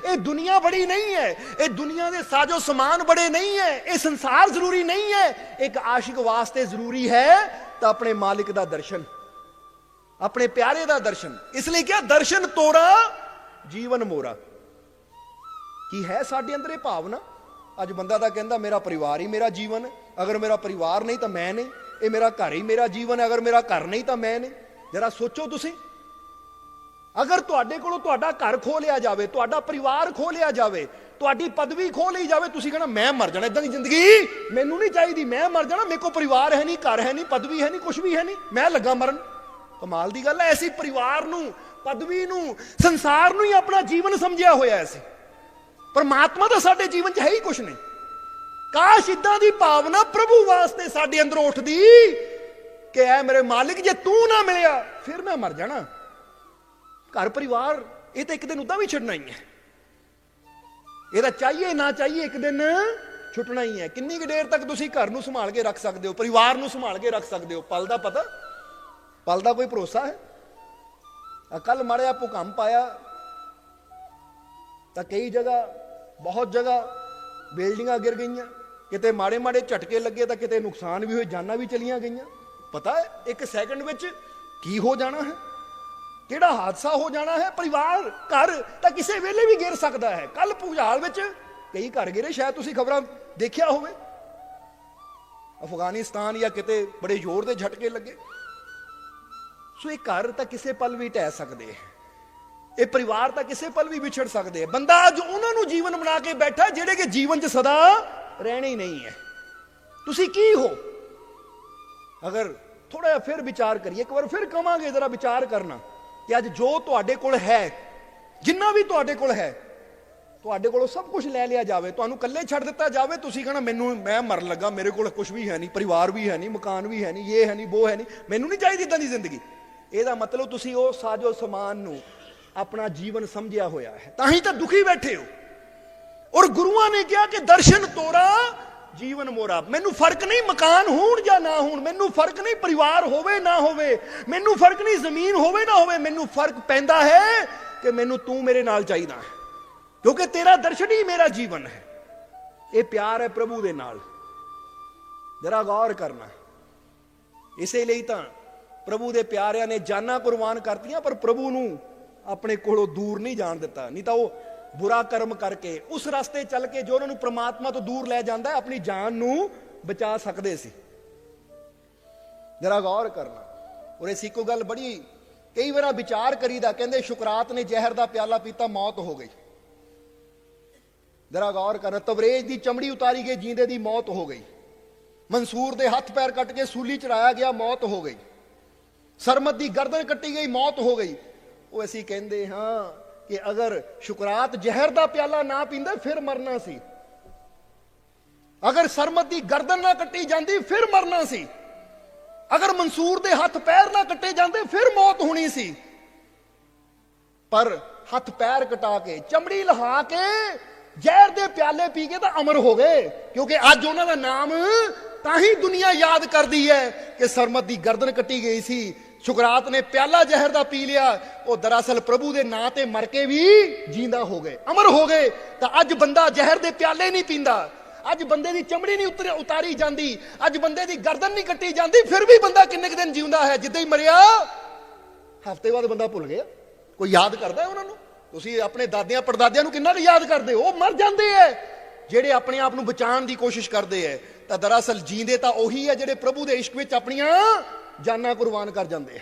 ਇਹ ਦੁਨੀਆ ਬੜੀ ਨਹੀਂ ਹੈ, ਇਹ ਦੁਨੀਆ ਦੇ ਸਾਜੋ ਸਮਾਨ ਬੜੇ ਨਹੀਂ ਹੈ, ਇਹ ਸੰਸਾਰ ਜ਼ਰੂਰੀ ਨਹੀਂ ਹੈ, ਇੱਕ ਆਸ਼ਿਕ ਵਾਸਤੇ ਜ਼ਰੂਰੀ ਹੈ ਤਾਂ ਆਪਣੇ ਮਾਲਿਕ ਦਾ ਦਰਸ਼ਨ, ਆਪਣੇ ਪਿਆਰੇ ਦਾ ਦਰਸ਼ਨ, ਇਸ ਲਈ ਕਿਹਾ ਦਰਸ਼ਨ ਤੋਰਾ, ਜੀਵਨ ਮੋਰਾ। ਕੀ ਹੈ ਸਾਡੇ ਅੰਦਰ ਇਹ ਭਾਵਨਾ? ਅੱਜ ਬੰਦਾ ਤਾਂ ਕਹਿੰਦਾ, ਮੇਰਾ ਪਰਿਵਾਰ ਹੀ ਮੇਰਾ ਜੀਵਨ, ਅਗਰ ਮੇਰਾ ਪਰਿਵਾਰ ਨਹੀਂ ਤਾਂ ਮੈਂ ਨਹੀਂ। ਇਹ ਮੇਰਾ ਘਰ ਹੀ ਮੇਰਾ ਜੀਵਨ ਹੈ। ਅਗਰ ਮੇਰਾ ਘਰ ਨਹੀਂ ਤਾਂ ਮੈਂ ਨਹੀਂ। ਜਰਾ ਸੋਚੋ ਤੁਸੀਂ। ਅਗਰ ਤੁਹਾਡੇ ਕੋਲੋਂ ਤੁਹਾਡਾ ਘਰ ਖੋਹ ਲਿਆ ਜਾਵੇ, ਤੁਹਾਡਾ ਪਰਿਵਾਰ ਖੋਹ ਲਿਆ ਜਾਵੇ, ਤੁਹਾਡੀ ਪਦਵੀ ਖੋਹ ਲਈ ਜਾਵੇ, ਤੁਸੀਂ ਕਹਣਾ, ਮੈਂ ਮਰ ਜਾਣਾ ਇਦਾਂ ਦੀ ਜ਼ਿੰਦਗੀ। ਮੈਨੂੰ ਨਹੀਂ ਚਾਹੀਦੀ। ਮੈਂ ਮਰ ਜਾਣਾ। ਮੇਰੇ ਕੋਲ ਪਰਿਵਾਰ ਹੈ ਨਹੀਂ, ਘਰ ਹੈ ਨਹੀਂ, ਪਦਵੀ ਹੈ ਨਹੀਂ ਕੁਝ ਵੀ ਹੈ ਨਹੀਂ। ਮੈਂ ਲੱਗਾ ਮਰਨ। ਕਮਾਲ ਦੀ ਗੱਲ ਹੈ। ਐਸੀ ਪਰਿਵਾਰ ਨੂੰ, ਪਦਵੀ ਨੂੰ, ਸੰਸਾਰ ਨੂੰ ਹੀ ਆਪਣਾ ਜੀਵਨ ਸਮਝਿਆ ਹੋਇਆ ਐ ਪਰਮਾਤਮਾ ਤਾਂ ਸਾਡੇ ਜੀਵਨ 'ਚ ਹੈ ਹੀ ਕੁਝ ਨਹੀਂ। ਕਾਸ਼ ਇਦਾਂ ਦੀ ਭਾਵਨਾ ਪ੍ਰਭੂ ਵਾਸਤੇ ਸਾਡੇ ਅੰਦਰ ਉੱਠਦੀ ਕਿ ਐ ਮੇਰੇ ਮਾਲਿਕ ਜੇ ਤੂੰ ਨਾ ਮਿਲਿਆ, ਫਿਰ ਮੈਂ ਮਰ ਜਾਣਾ। ਘਰ ਪਰਿਵਾਰ, ਇਹ ਤਾਂ ਇੱਕ ਦਿਨ ਉਦਾਂ ਵੀ ਛੱਡਣਾ ਹੀ ਹੈ। ਇਹਦਾ ਚਾਹੀਏ ਨਾ ਚਾਹੀਏ ਇੱਕ ਦਿਨ ਛੁੱਟਣਾ ਹੀ ਹੈ। ਕਿੰਨੀ ਕੁ ਦੇਰ ਤੱਕ ਤੁਸੀਂ ਘਰ ਨੂੰ ਸੰਭਾਲ ਕੇ ਰੱਖ ਸਕਦੇ ਹੋ, ਪਰਿਵਾਰ ਨੂੰ ਸੰਭਾਲ ਕੇ ਰੱਖ ਸਕਦੇ ਹੋ, ਪਲ ਦਾ ਪਤਾ। ਪਲ ਦਾ ਕੋਈ ਭਰੋਸਾ ਹੈ? ਅਕਲ ਮੜਿਆ ਭੂਕੰਪ ਆਇਆ, ਤਾਂ ਕਈ ਜਗ੍ਹਾ, ਬਹੁਤ ਜਗ੍ਹਾ ਬਿਲਡਿੰਗਾਂ ਗਿਰ ਗਈਆਂ। ਕਿਤੇ ਮਾੜੇ ਮਾੜੇ ਝਟਕੇ ਲੱਗੇ ਤਾਂ ਕਿਤੇ ਨੁਕਸਾਨ ਵੀ ਹੋਏ, ਜਾਨਾਂ ਵੀ ਚਲੀਆਂ ਗਈਆਂ। ਪਤਾ ਹੈ, ਇੱਕ ਸੈਕਿੰਡ ਵਿੱਚ ਕੀ ਹੋ ਜਾਣਾ ਹੈ? ਕਿਹੜਾ ਹਾਦਸਾ ਹੋ ਜਾਣਾ ਹੈ? ਪਰਿਵਾਰ, ਘਰ ਤਾਂ ਕਿਸੇ ਵੇਲੇ ਵੀ ਗਿਰ ਸਕਦਾ ਹੈ। ਕੱਲ ਭੁਜਾਲ ਵਿੱਚ ਕਈ ਘਰ ਗਿਰੇ, ਸ਼ਾਇਦ ਤੁਸੀਂ ਖਬਰਾਂ ਦੇਖਿਆ ਹੋਵੇ। ਅਫਗਾਨਿਸਤਾਨ ਜਾਂ ਕਿਤੇ ਬੜੇ ਜ਼ੋਰ ਦੇ ਝਟਕੇ ਲੱਗੇ। ਸੋ ਇਹ ਘਰ ਤਾਂ ਕਿਸੇ ਪਲ ਵੀ ਢਹਿ ਸਕਦੇ ਹੈ। ਇਹ ਪਰਿਵਾਰ ਤਾਂ ਕਿਸੇ ਪਲ ਵੀ ਵਿਛੜ ਸਕਦੇ ਹੈ। ਬੰਦਾ ਅੱਜ ਉਹਨਾਂ ਨੂੰ ਜੀਵਨ ਬਣਾ ਕੇ ਬੈਠਾ ਜਿਹੜੇ ਕਿ ਜੀਵਨ 'ਚ ਸਦਾ ਰਹਿਣੀ ਨਹੀਂ ਹੈ। ਤੁਸੀਂ ਕੀ ਹੋ? ਅਗਰ ਥੋੜਾ ਜਿਹਾ ਫਿਰ ਵਿਚਾਰ ਕਰੀਏ, ਇੱਕ ਵਾਰ ਫਿਰ ਕਵਾਂਗੇ ਜ਼ਰਾ ਵਿਚਾਰ ਕਰਨਾ ਕਿ ਅੱਜ ਜੋ ਤੁਹਾਡੇ ਕੋਲ ਹੈ, ਜਿੰਨਾ ਵੀ ਤੁਹਾਡੇ ਕੋਲ ਹੈ, ਤੁਹਾਡੇ ਕੋਲੋਂ ਸਭ ਕੁਝ ਲੈ ਲਿਆ ਜਾਵੇ, ਤੁਹਾਨੂੰ ਇਕੱਲੇ ਛੱਡ ਦਿੱਤਾ ਜਾਵੇ, ਤੁਸੀਂ ਕਹਣਾ, ਮੈਨੂੰ, ਮੈਂ ਮਰਨ ਲੱਗਾ, ਮੇਰੇ ਕੋਲ ਕੁਝ ਵੀ ਹੈ ਨਹੀਂ, ਪਰਿਵਾਰ ਵੀ ਹੈ ਨਹੀਂ, ਮਕਾਨ ਵੀ ਹੈ ਨਹੀਂ, ਇਹ ਹੈ ਨਹੀਂ ਉਹ ਹੈ ਨਹੀਂ, ਮੈਨੂੰ ਨਹੀਂ ਚਾਹੀਦੀ ਇਦਾਂ ਦੀ ਜ਼ਿੰਦਗੀ। ਇਹਦਾ ਮਤਲਬ ਤੁਸੀਂ ਉਹ ਸਾਜੋ ਸਮਾਨ ਨੂੰ ਆਪਣਾ ਜੀਵਨ ਸਮਝਿਆ ਹੋਇਆ ਹੈ। ਤਾਂ ਹੀ ਤਾਂ ਦੁਖੀ ਬੈਠੇ ਹੋ। ਔਰ ਗੁਰੂਆਂ ਨੇ ਕਿਹਾ ਕਿ ਦਰਸ਼ਨ ਤੋਰਾ, ਜੀਵਨ ਮੋਰਾ। ਮੈਨੂੰ ਫ਼ਰਕ ਨਹੀਂ ਮਕਾਨ ਹੋਣ ਜਾਂ ਨਾ ਹੋਣ, ਮੈਨੂੰ ਫ਼ਰਕ ਨਹੀਂ ਪਰਿਵਾਰ ਹੋਵੇ ਨਾ ਹੋਵੇ, ਮੈਨੂੰ ਫ਼ਰਕ ਨਹੀਂ ਜ਼ਮੀਨ ਹੋਵੇ ਨਾ ਹੋਵੇ, ਮੈਨੂੰ ਫ਼ਰਕ ਪੈਂਦਾ ਹੈ ਕਿ ਮੈਨੂੰ ਤੂੰ ਮੇਰੇ ਨਾਲ ਚਾਹੀਦਾ ਹੈ। ਕਿਉਂਕਿ ਤੇਰਾ ਦਰਸ਼ਨ ਹੀ ਮੇਰਾ ਜੀਵਨ ਹੈ। ਇਹ ਪਿਆਰ ਹੈ ਪ੍ਰਭੂ ਦੇ ਨਾਲ। ਜਰਾ ਗੌਰ ਕਰਨਾ। ਇਸੇ ਲਈ ਤਾਂ ਪ੍ਰਭੂ ਦੇ ਪਿਆਰਿਆਂ ਨੇ ਜਾਨਾਂ ਕੁਰਬਾਨ ਕਰਤੀਆਂ, ਪਰ ਪ੍ਰਭੂ ਨੂੰ ਆਪਣੇ ਕੋਲੋਂ ਦੂਰ ਨਹੀਂ ਜਾਣ ਦਿੱਤਾ। ਨਹੀਂ ਤਾਂ ਉਹ ਬੁਰਾ ਕਰਮ ਕਰਕੇ, ਉਸ ਰਸਤੇ ਚੱਲ ਕੇ ਜੋ ਉਹਨਾਂ ਨੂੰ ਪ੍ਰਮਾਤਮਾ ਤੋਂ ਦੂਰ ਲੈ ਜਾਂਦਾ ਹੈ, ਆਪਣੀ ਜਾਨ ਨੂੰ ਬਚਾ ਸਕਦੇ ਸੀ। ਜਰਾ ਗੌਰ ਕਰਨਾ। ਔਰ ਇਹ ਇੱਕੋ ਗੱਲ ਬੜੀ, ਕਈ ਵਾਰ ਵਿਚਾਰ ਕਰੀਦਾ, ਕਹਿੰਦੇ ਸ਼ੁਕਰਾਤ ਨੇ ਜ਼ਹਿਰ ਦਾ ਪਿਆਲਾ ਪੀਤਾ, ਮੌਤ ਹੋ ਗਈ। ਜਰਾ ਗੌਰ ਕਰਨਾ ਤਵਰੇਜ ਦੀ ਚਮੜੀ ਉਤਾਰੀ ਗਈ, ਜੀਂਦੇ ਦੀ ਮੌਤ ਹੋ ਗਈ। ਮਨਸੂਰ ਦੇ ਹੱਥ ਪੈਰ ਕੱਟ ਕੇ ਸੂਲੀ ਚੜਾਇਆ ਗਿਆ, ਮੌਤ ਹੋ ਗਈ। ਸਰਮਤ ਦੀ ਗਰਦਨ ਕੱਟੀ ਗਈ, ਮੌਤ ਹੋ ਗਈ। ਉਹ ਅਸੀਂ ਕਹਿੰਦੇ, ਹਾਂ ਕਿ ਅਗਰ ਸ਼ੁਕਰਾਤ ਜ਼ਹਿਰ ਦਾ ਪਿਆਲਾ ਨਾ ਪੀਂਦਾ, ਫਿਰ ਮਰਨਾ ਸੀ। ਅਗਰ ਸਰਮਤ ਦੀ ਗਰਦਨ ਨਾ ਕੱਟੀ ਜਾਂਦੀ, ਫਿਰ ਮਰਨਾ ਸੀ। ਅਗਰ ਮਨਸੂਰ ਦੇ ਹੱਥ ਪੈਰ ਨਾ ਕੱਟੇ ਜਾਂਦੇ, ਫਿਰ ਮੌਤ ਹੋਣੀ ਸੀ। ਪਰ ਹੱਥ ਪੈਰ ਕਟਾ ਕੇ, ਚਮੜੀ ਲਹਾ ਕੇ, ਜ਼ਹਿਰ ਦੇ ਪਿਆਲੇ ਪੀ ਕੇ ਤਾਂ ਅਮਰ ਹੋ ਗਏ। ਕਿਉਂਕਿ ਅੱਜ ਉਹਨਾਂ ਦਾ ਨਾਮ ਤਾਂ ਹੀ ਦੁਨੀਆ ਯਾਦ ਕਰਦੀ ਹੈ ਕਿ ਸਰਮਤ ਦੀ ਗਰਦਨ ਕੱਟੀ ਗਈ ਸੀ। ਸ਼ੁਕਰਾਤ ਨੇ ਪਿਆਲਾ ਜ਼ਹਿਰ ਦਾ ਪੀ ਲਿਆ, ਉਹ ਦਰਅਸਲ ਪ੍ਰਭੂ ਦੇ ਨਾਂ ਤੇ ਮਰ ਕੇ ਵੀ ਜਿੰਦਾ ਹੋ ਗਏ, ਅਮਰ ਹੋ ਗਏ। ਤਾਂ ਅੱਜ ਬੰਦਾ ਜ਼ਹਿਰ ਦੇ ਪਿਆਲੇ ਨਹੀਂ ਪੀਂਦਾ। ਅੱਜ ਬੰਦੇ ਦੀ ਚਮੜੀ ਨਹੀਂ ਉਤਰ, ਉਤਾਰੀ ਜਾਂਦੀ। ਅੱਜ ਬੰਦੇ ਦੀ ਗਰਦਨ ਨਹੀਂ ਕੱਟੀ ਜਾਂਦੀ, ਫਿਰ ਵੀ ਬੰਦਾ ਕਿੰਨੇ ਕੁ ਦਿਨ ਜਿਉਂਦਾ ਹੈ? ਜਿੱਦਾਂ ਹੀ ਮਰਿਆ, ਹਫ਼ਤੇ ਬਾਅਦ ਬੰਦਾ ਭੁੱਲ ਗਿਆ। ਕੋਈ ਯਾਦ ਕਰਦਾ ਉਹਨਾਂ ਨੂੰ? ਤੁਸੀਂ ਆਪਣੇ ਦਾਦਿਆਂ, ਪੜਦਾਦਿਆਂ ਨੂੰ ਕਿੰਨਾ ਕੁ ਯਾਦ ਕਰਦੇ ਹੋ? ਉਹ ਮਰ ਜਾਂਦੇ ਐ ਜਿਹੜੇ ਆਪਣੇ ਆਪ ਨੂੰ ਬਚਾਉਣ ਦੀ ਕੋਸ਼ਿਸ਼ ਕਰਦੇ ਐ ਤਾਂ ਦਰਅਸਲ ਜੀਂਦੇ ਤਾਂ ਉਹੀ ਐ ਜਿਹੜੇ ਪ੍ਰਭੂ ਦੇ ਇਸ਼ਕ ਵਿੱਚ ਆਪਣੀਆਂ ਜਾਨਾਂ ਕੁਰਬਾਨ ਕਰ ਜਾਂਦੇ ਐ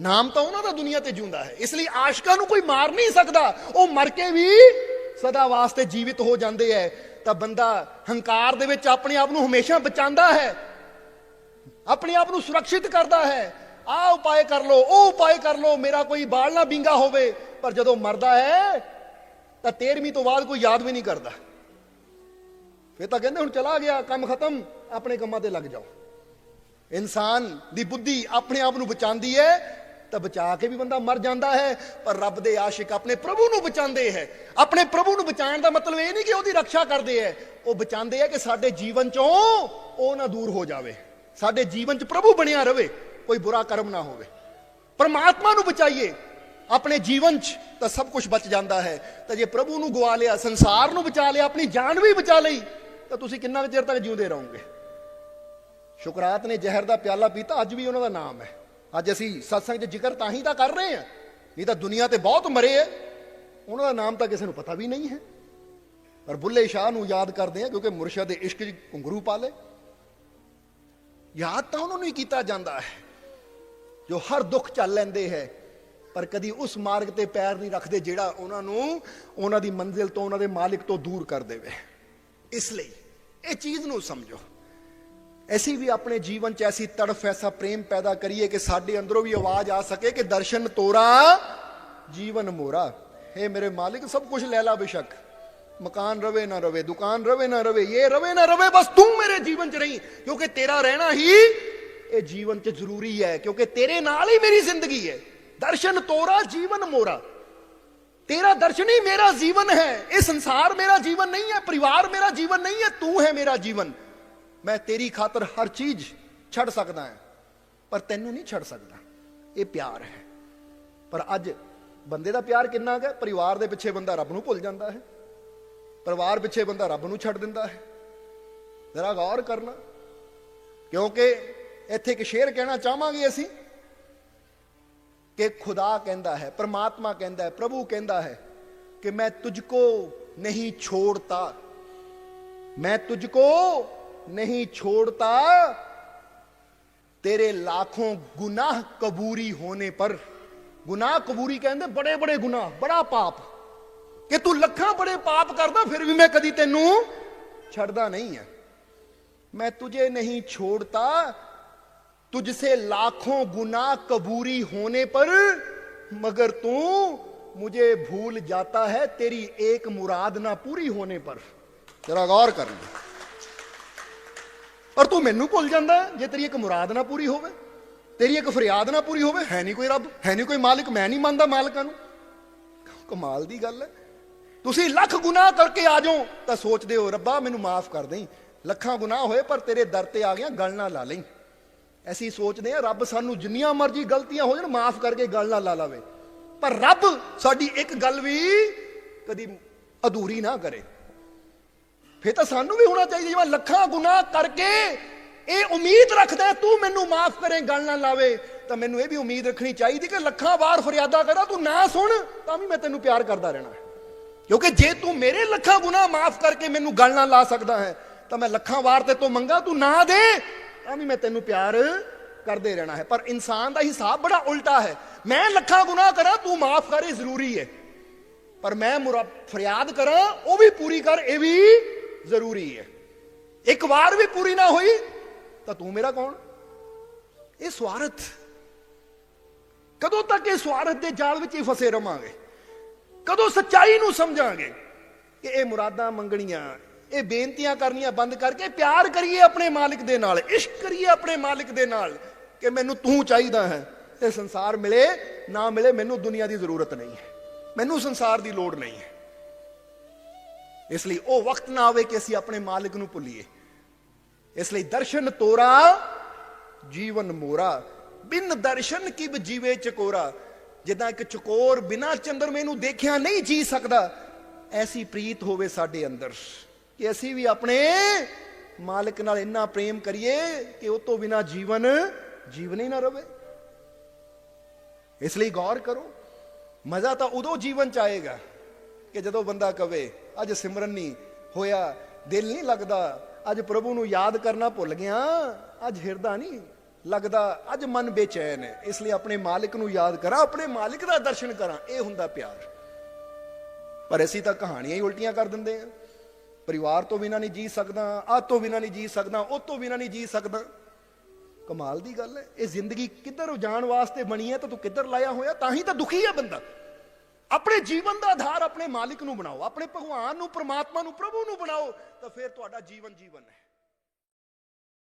ਨਾਮ ਤਾਂ ਉਹਨਾਂ ਦਾ ਦੁਨੀਆ ਤੇ ਜਿਉਂਦਾ ਹੈ। ਇਸ ਲਈ ਆਸ਼ਕਾਂ ਨੂੰ ਕੋਈ ਮਾਰ ਨਹੀਂ ਸਕਦਾ। ਉਹ ਮਰ ਕੇ ਵੀ ਸਦਾ ਵਾਸਤੇ ਜੀਵਿਤ ਹੋ ਜਾਂਦੇ ਐ। ਤਾਂ ਬੰਦਾ ਹੰਕਾਰ ਦੇ ਵਿੱਚ ਆਪਣੇ ਆਪ ਨੂੰ ਹਮੇਸ਼ਾ ਬਚਾਉਂਦਾ ਹੈ। ਆਪਣੇ ਆਪ ਨੂੰ ਸੁਰੱਖਿਅਤ ਕਰਦਾ ਹੈ। ਆਹ ਉਪਾਏ ਕਰ ਲੋ ਉਹ ਉਪਾਏ ਕਰ ਲੋ ਮੇਰਾ ਕੋਈ ਬਾਲ ਨਾ ਬਿੰਗਾ ਹੋਵੇ। ਪਰ ਜਦੋਂ ਮਰਦਾ ਹੈ, ਤਾਂ 13ਵੀਂ ਤੋਂ ਬਾਅਦ ਕੋਈ ਯਾਦ ਵੀ ਨਹੀਂ ਕਰਦਾ। ਫਿਰ ਤਾਂ ਕਹਿੰਦੇ ਹੁਣ ਚਲਾ ਗਿਆ, ਕੰਮ ਖਤਮ। ਆਪਣੇ ਕੰਮਾਂ ਤੇ ਲੱਗ ਜਾਓ। ਇਨਸਾਨ ਦੀ ਬੁੱਧੀ ਆਪਣੇ ਆਪ ਨੂੰ ਬਚਾਉਂਦੀ ਹੈ, ਤਾਂ ਬਚਾ ਕੇ ਵੀ ਬੰਦਾ ਮਰ ਜਾਂਦਾ ਹੈ, ਪਰ ਰੱਬ ਦੇ ਆਸ਼ਿਕ ਆਪਣੇ ਪ੍ਰਭੂ ਨੂੰ ਬਚਾਉਂਦੇ ਹੈ। ਆਪਣੇ ਪ੍ਰਭੂ ਨੂੰ ਬਚਾਉਣ ਦਾ ਮਤਲਬ ਇਹ ਨਹੀਂ ਕਿ ਉਹਦੀ ਰੱਖਿਆ ਕਰਦੇ ਹੈ। ਉਹ ਬਚਾਉਂਦੇ ਹੈ ਕਿ ਸਾਡੇ ਜੀਵਨ ਚੋਂ ਉਹ ਨਾ ਦੂਰ ਹੋ ਜਾਵੇ। ਸਾਡੇ ਜੀਵਨ 'ਚ ਪ੍ਰਭੂ ਬਣਿਆ ਰਵੇ, ਕੋਈ ਬੁਰਾ ਕਰਮ ਨਾ ਹੋਵੇ। ਪਰਮਾਤਮਾ ਨੂੰ ਬਚਾਈਏ, ਆਪਣੇ ਜੀਵਨ 'ਚ ਤਾਂ ਸਭ ਕੁਝ ਬਚ ਜਾਂਦਾ ਹੈ। ਤਾਂ ਜੇ ਪ੍ਰਭੂ ਨੂੰ ਗਵਾ ਲਿਆ, ਸੰਸਾਰ ਨੂੰ ਬਚਾ ਲਿਆ, ਆਪਣੀ ਜਾਨ ਵੀ ਬਚਾ ਲਈ, ਤਾਂ ਤੁਸੀਂ ਕਿੰਨਾ ਕੁ ਚਿਰ ਤੱਕ ਜਿਉਂਦੇ ਰਹੋਗੇ? ਸ਼ੁਕਰਾਤ ਨੇ ਜ਼ਹਿਰ ਦਾ ਪਿਆਲਾ ਪੀਤਾ, ਅੱਜ ਵੀ ਉਹਨਾਂ ਦਾ ਨਾਮ ਹੈ। ਅੱਜ ਅਸੀਂ ਸਤਸੰਗ 'ਚ ਜ਼ਿਕਰ ਤਾਂ ਹੀ ਤਾਂ ਕਰ ਰਹੇ ਹਾਂ। ਨਹੀਂ ਤਾਂ ਦੁਨੀਆ ਤੇ ਬਹੁਤ ਮਰੇ ਹੈ ਉਹਨਾਂ ਦਾ ਨਾਮ ਤਾਂ ਕਿਸੇ ਨੂੰ ਪਤਾ ਵੀ ਨਹੀਂ ਹੈ। ਪਰ ਬੁੱਲੇ ਸ਼ਾਹ ਨੂੰ ਯਾਦ ਕਰਦੇ ਆ ਕਿਉਂਕਿ ਮੁਰਸ਼ਦ ਦੇ ਇਸ਼ਕ 'ਚ ਘੁੰਗਰੂ ਪਾਲੇ। ਯਾਦ ਤਾਂ ਉਹਨਾਂ ਨੂੰ ਹੀ ਕੀਤਾ ਜਾਂਦਾ ਹੈ, ਜੋ ਹਰ ਦੁੱਖ ਚੱਲ ਲੈਂਦੇ ਹੈ। ਪਰ ਕਦੀ ਉਸ ਮਾਰਗ ਤੇ ਪੈਰ ਨਹੀਂ ਰੱਖਦੇ ਜਿਹੜਾ ਉਹਨਾਂ ਨੂੰ ਉਹਨਾਂ ਦੀ ਮੰਜ਼ਿਲ ਤੋਂ, ਉਹਨਾਂ ਦੇ ਮਾਲਿਕ ਤੋਂ ਦੂਰ ਕਰ ਦੇਵੇ। ਇਸ ਲਈ ਇਹ ਚੀਜ਼ ਨੂੰ ਸਮਝੋ। ਅਸੀਂ ਵੀ ਆਪਣੇ ਜੀਵਨ 'ਚ ਐਸੀ ਤੜਫ ਐਸਾ ਪ੍ਰੇਮ ਪੈਦਾ ਕਰੀਏ ਕਿ ਸਾਡੇ ਅੰਦਰੋਂ ਵੀ ਆਵਾਜ਼ ਆ ਸਕੇ ਕਿ ਦਰਸ਼ਨ ਤੋਰਾ ਜੀਵਨ ਮੋਰਾ ਹੈ ਮੇਰੇ ਮਾਲਿਕ ਸਭ ਕੁਝ ਲੈ ਲਾ ਬੇਸ਼ੱਕ ਮਕਾਨ ਰਵੇ ਨਾ ਰਵੇ ਦੁਕਾਨ ਰਵੇ ਨਾ ਰਵੇ ਇਹ ਰਵੇ ਨਾ ਰਵੇ ਬਸ ਤੂੰ ਮੇਰੇ ਜੀਵਨ 'ਚ ਰਹੀਂ ਕਿਉਂਕਿ ਤੇਰਾ ਰਹਿਣਾ ਹੀ ਇਹ ਜੀਵਨ 'ਚ ਜ਼ਰੂਰੀ ਹੈ ਕਿਉਂਕਿ ਤੇਰੇ ਨਾਲ ਹੀ ਮੇਰੀ ਜ਼ਿੰਦਗੀ ਹੈ ਦਰਸ਼ਨ ਤੋਰਾ ਜੀਵਨ ਮੋਰਾ ਤੇਰਾ ਦਰਸ਼ਨ ਹੀ ਮੇਰਾ ਜੀਵਨ ਹੈ ਇਹ ਸੰਸਾਰ ਮੇਰਾ ਜੀਵਨ ਨਹੀਂ ਹੈ ਪਰਿਵਾਰ ਮੇਰਾ ਜੀਵਨ ਨਹੀਂ ਹੈ ਤੂੰ ਹੈ ਮੇਰਾ ਜੀਵਨ ਮੈਂ ਤੇਰੀ ਖਾਤਰ ਹਰ ਚੀਜ਼ ਛੱਡ ਸਕਦਾ ਹਾਂ, ਪਰ ਤੈਨੂੰ ਨਹੀਂ ਛੱਡ ਸਕਦਾ। ਇਹ ਪਿਆਰ ਹੈ। ਪਰ ਅੱਜ ਬੰਦੇ ਦਾ ਪਿਆਰ ਕਿੰਨਾ ਹੈ? ਪਰਿਵਾਰ ਦੇ ਪਿੱਛੇ ਬੰਦਾ ਰੱਬ ਨੂੰ ਭੁੱਲ ਜਾਂਦਾ ਹੈ। ਪਰਿਵਾਰ ਪਿੱਛੇ ਬੰਦਾ ਰੱਬ ਨੂੰ ਛੱਡ ਦਿੰਦਾ ਹੈ। ਜ਼ਰਾ ਗੌਰ ਕਰਨਾ ਕਿਉਂਕਿ ਇੱਥੇ ਇੱਕ ਸ਼ੇਰ ਕਹਿਣਾ ਚਾਹਾਂਗੇ ਅਸੀਂ ਕਿ ਖੁਦਾ ਕਹਿੰਦਾ ਹੈ, ਪ੍ਰਮਾਤਮਾ ਕਹਿੰਦਾ ਹੈ, ਪ੍ਰਭੂ ਕਹਿੰਦਾ ਹੈ ਕਿ ਮੈਂ ਤੁਝ ਕੋ ਨਹੀਂ ਛੋੜਤਾ। ਮੈਂ ਤੁਝ ਕੋ नहीं छोड़ता तेरे लाखों गुनाह कबूरी होने पर ਗੁਨਾਹ ਕਬੂਰੀ ਕਹਿੰਦੇ ਬੜੇ ਬੜੇ ਗੁਨਾਹ ਬੜਾ ਪਾਪ ਕਿ ਤੂੰ ਲੱਖਾਂ ਬੜੇ ਪਾਪ ਕਰਦਾ ਫਿਰ ਵੀ ਮੈਂ ਕਦੀ ਤੈਨੂੰ ਛੱਡਦਾ ਨਹੀਂ ਹੈ मैं तुझे नहीं छोड़ता तुझसे लाखों गुनाह कबूरी होने पर मगर तू मुझे भूल जाता है तेरी एक मुराद ना पूरी होने पर ਜਰਾ ਗੌਰ ਕਰ ਲਈ ਔਰ ਤੂੰ ਮੈਨੂੰ ਭੁੱਲ ਜਾਂਦਾ ਜੇ ਤੇਰੀ ਇੱਕ ਮੁਰਾਦ ਨਾ ਪੂਰੀ ਹੋਵੇ, ਤੇਰੀ ਇੱਕ ਫਰਿਆਦ ਨਾ ਪੂਰੀ ਹੋਵੇ, ਹੈ ਨਹੀਂ ਕੋਈ ਰੱਬ, ਹੈ ਨਹੀਂ ਕੋਈ ਮਾਲਿਕ, ਮੈਂ ਨਹੀਂ ਮੰਨਦਾ ਮਾਲਕਾਂ ਨੂੰ। ਕਮਾਲ ਦੀ ਗੱਲ ਹੈ। ਤੁਸੀਂ ਲੱਖ ਗੁਨਾਹ ਕਰਕੇ ਆ ਜਾਓ, ਤਾਂ ਸੋਚਦੇ ਹੋ, ਰੱਬਾ, ਮੈਨੂੰ ਮਾਫ ਕਰ ਦੇਈਂ। ਲੱਖਾਂ ਗੁਨਾਹ ਹੋਏ, ਪਰ ਤੇਰੇ ਦਰ ਤੇ ਆ ਗਿਆ, ਗਲ ਨਾ ਲਾ ਲਈ। ਅਸੀਂ ਸੋਚਦੇ ਆ ਰੱਬ ਸਾਨੂੰ ਜਿੰਨੀਆਂ ਮਰਜ਼ੀ ਗਲਤੀਆਂ ਹੋ ਜਾਣ, ਮਾਫ ਕਰਕੇ ਗਲ ਨਾ ਲਾ ਲਾਵੇ। ਪਰ ਰੱਬ, ਸਾਡੀ ਇੱਕ ਗੱਲ ਵੀ ਕਦੀ ਅਧੂਰੀ ਨਾ ਕਰੇ। ਫਿਰ ਤਾਂ ਸਾਨੂੰ ਵੀ ਹੋਣਾ ਚਾਹੀਦਾ ਜਿਵੇਂ ਲੱਖਾਂ ਗੁਨਾਹ ਕਰਕੇ ਇਹ ਉਮੀਦ ਰੱਖਦਾ, ਤੂੰ ਮੈਨੂੰ ਮਾਫ ਕਰੇ, ਗੱਲ ਨਾ ਲਾਵੇ। ਤਾਂ ਮੈਨੂੰ ਇਹ ਵੀ ਉਮੀਦ ਰੱਖਣੀ ਚਾਹੀਦੀ ਕਿ ਲੱਖਾਂ ਵਾਰ ਫਰਿਆਦਾ ਕਰਾਂ ਤੂੰ ਨਾ ਸੁਣ, ਤਾਂ ਵੀ ਮੈਂ ਤੈਨੂੰ ਪਿਆਰ ਕਰਦਾ ਰਹਿਣਾ ਕਿਉਂਕਿ ਜੇ ਤੂੰ ਮੇਰੇ ਲੱਖਾਂ ਗੁਨਾਹ ਮਾਫ ਕਰਕੇ ਮੈਨੂੰ ਗੱਲ ਨਾ ਲਾ ਸਕਦਾ ਹੈ, ਤਾਂ ਮੈਂ ਲੱਖਾਂ ਵਾਰ ਤੇ ਤੋਂ ਮੰਗਾ, ਤੂੰ ਨਾ ਦੇ, ਤਾਂ ਵੀ ਮੈਂ ਤੈਨੂੰ ਪਿਆਰ ਕਰਦੇ ਰਹਿਣਾ ਹੈ। ਪਰ ਇਨਸਾਨ ਦਾ ਹਿਸਾਬ ਬੜਾ ਉਲਟਾ ਹੈ। ਮੈਂ ਲੱਖਾਂ ਗੁਨਾਹ ਕਰਾਂ, ਤੂੰ ਮਾਫ ਕਰ ਜ਼ਰੂਰੀ ਹੈ। ਪਰ ਮੈਂ ਮੁਰਾ- ਫਰਿਆਦ ਕਰਾਂ, ਉਹ ਵੀ ਪੂਰੀ ਕਰ, ਇਹ ਵੀ ਜ਼ਰੂਰੀ ਹੈ। ਇੱਕ ਵਾਰ ਵੀ ਪੂਰੀ ਨਾ ਹੋਈ, ਤਾਂ ਤੂੰ ਮੇਰਾ ਕੌਣ? ਇਹ ਸਵਾਰਥ। ਕਦੋਂ ਤੱਕ ਇਹ ਸਵਾਰਥ ਦੇ ਜਾਲ ਵਿੱਚ ਹੀ ਫਸੇ ਰਵਾਂਗੇ? ਕਦੋਂ ਸੱਚਾਈ ਨੂੰ ਸਮਝਾਂਗੇ? ਕਿ ਇਹ ਮੁਰਾਦਾਂ ਮੰਗਣੀਆਂ, ਇਹ ਬੇਨਤੀਆਂ ਕਰਨੀਆਂ ਬੰਦ ਕਰਕੇ ਪਿਆਰ ਕਰੀਏ ਆਪਣੇ ਮਾਲਿਕ ਦੇ ਨਾਲ, ਇਸ਼ਕ ਕਰੀਏ ਆਪਣੇ ਮਾਲਿਕ ਦੇ ਨਾਲ ਕਿ ਮੈਨੂੰ ਤੂੰ ਚਾਹੀਦਾ ਹੈ। ਇਹ ਸੰਸਾਰ ਮਿਲੇ, ਨਾ ਮਿਲੇ, ਮੈਨੂੰ ਦੁਨੀਆ ਦੀ ਜ਼ਰੂਰਤ ਨਹੀਂ ਹੈ। ਮੈਨੂੰ ਸੰਸਾਰ ਦੀ ਲੋੜ ਨਹੀਂ ਹੈ। ਇਸ ਲਈ ਉਹ ਵਕਤ ਨਾ ਆਵੇ ਕਿ ਅਸੀਂ ਆਪਣੇ ਮਾਲਕ ਨੂੰ ਭੁੱਲੀਏ। ਇਸ ਲਈ ਦਰਸ਼ਨ ਤੋਰਾ, ਜੀਵਨ ਮੋਰਾ। ਬਿਨ ਦਰਸ਼ਨ ਕਿਬ ਜੀਵੇ ਚਕੋਰਾ। ਜਿੱਦਾਂ ਇੱਕ ਚਕੋਰ ਬਿਨਾ ਚੰਦਰਮੇ ਨੂੰ ਦੇਖਿਆ ਨਹੀਂ ਜੀ ਸਕਦਾ, ਐਸੀ ਪ੍ਰੀਤ ਹੋਵੇ ਸਾਡੇ ਅੰਦਰ ਕਿ ਅਸੀਂ ਵੀ ਆਪਣੇ ਮਾਲਕ ਨਾਲ ਇੰਨਾ ਪ੍ਰੇਮ ਕਰੀਏ ਕਿ ਉਹ ਤੋਂ ਬਿਨਾ ਜੀਵਨ ਜੀਵਨ ਹੀ ਨਾ ਰਵੇ। ਇਸ ਲਈ ਗੌਰ ਕਰੋ, ਮਜ਼ਾ ਤਾਂ ਉਦੋਂ ਜੀਵਨ ਚ ਆਏਗਾ ਕਿ ਜਦੋਂ ਬੰਦਾ ਕਵੇ, ਅੱਜ ਸਿਮਰਨ ਨਹੀਂ ਹੋਇਆ, ਦਿਲ ਨਹੀਂ ਲੱਗਦਾ, ਅੱਜ ਪ੍ਰਭੂ ਨੂੰ ਯਾਦ ਕਰਨਾ ਭੁੱਲ ਗਿਆ, ਅੱਜ ਹਿਰਦਾ ਨਹੀਂ ਲੱਗਦਾ, ਅੱਜ ਮਨ ਬੇਚੈਨ ਹੈ। ਇਸ ਲਈ ਆਪਣੇ ਮਾਲਿਕ ਨੂੰ ਯਾਦ ਕਰਾਂ, ਆਪਣੇ ਮਾਲਿਕ ਦਾ ਦਰਸ਼ਨ ਕਰਾਂ, ਇਹ ਹੁੰਦਾ ਪਿਆਰ। ਪਰ ਅਸੀਂ ਤਾਂ ਕਹਾਣੀਆਂ ਹੀ ਉਲਟੀਆਂ ਕਰ ਦਿੰਦੇ ਆ ਪਰਿਵਾਰ ਤੋਂ ਬਿਨਾਂ ਨਹੀਂ ਜੀ ਸਕਦਾ, ਆਹ ਤੋਂ ਬਿਨਾਂ ਨਹੀਂ ਜੀ ਸਕਦਾ, ਉਹ ਤੋਂ ਬਿਨਾਂ ਨਹੀਂ ਜੀ ਸਕਦਾ। ਕਮਾਲ ਦੀ ਗੱਲ ਹੈ, ਇਹ ਜ਼ਿੰਦਗੀ ਕਿੱਧਰ ਜਾਣ ਵਾਸਤੇ ਬਣੀ ਹੈ ਤਾਂ ਤੂੰ ਕਿੱਧਰ ਲਾਇਆ ਹੋਇਆ, ਤਾਂ ਹੀ ਤਾਂ ਦੁਖੀ ਹੈ ਬੰਦਾ। ਆਪਣੇ ਜੀਵਨ ਦਾ ਆਧਾਰ ਆਪਣੇ ਮਾਲਿਕ ਨੂੰ ਬਣਾਓ, ਆਪਣੇ ਭਗਵਾਨ ਨੂੰ, ਪ੍ਰਮਾਤਮਾ ਨੂੰ, ਪ੍ਰਭੂ ਨੂੰ ਬਣਾਓ, ਤਾਂ ਫਿਰ ਤੁਹਾਡਾ ਜੀਵਨ ਜੀਵਨ ਹੈ।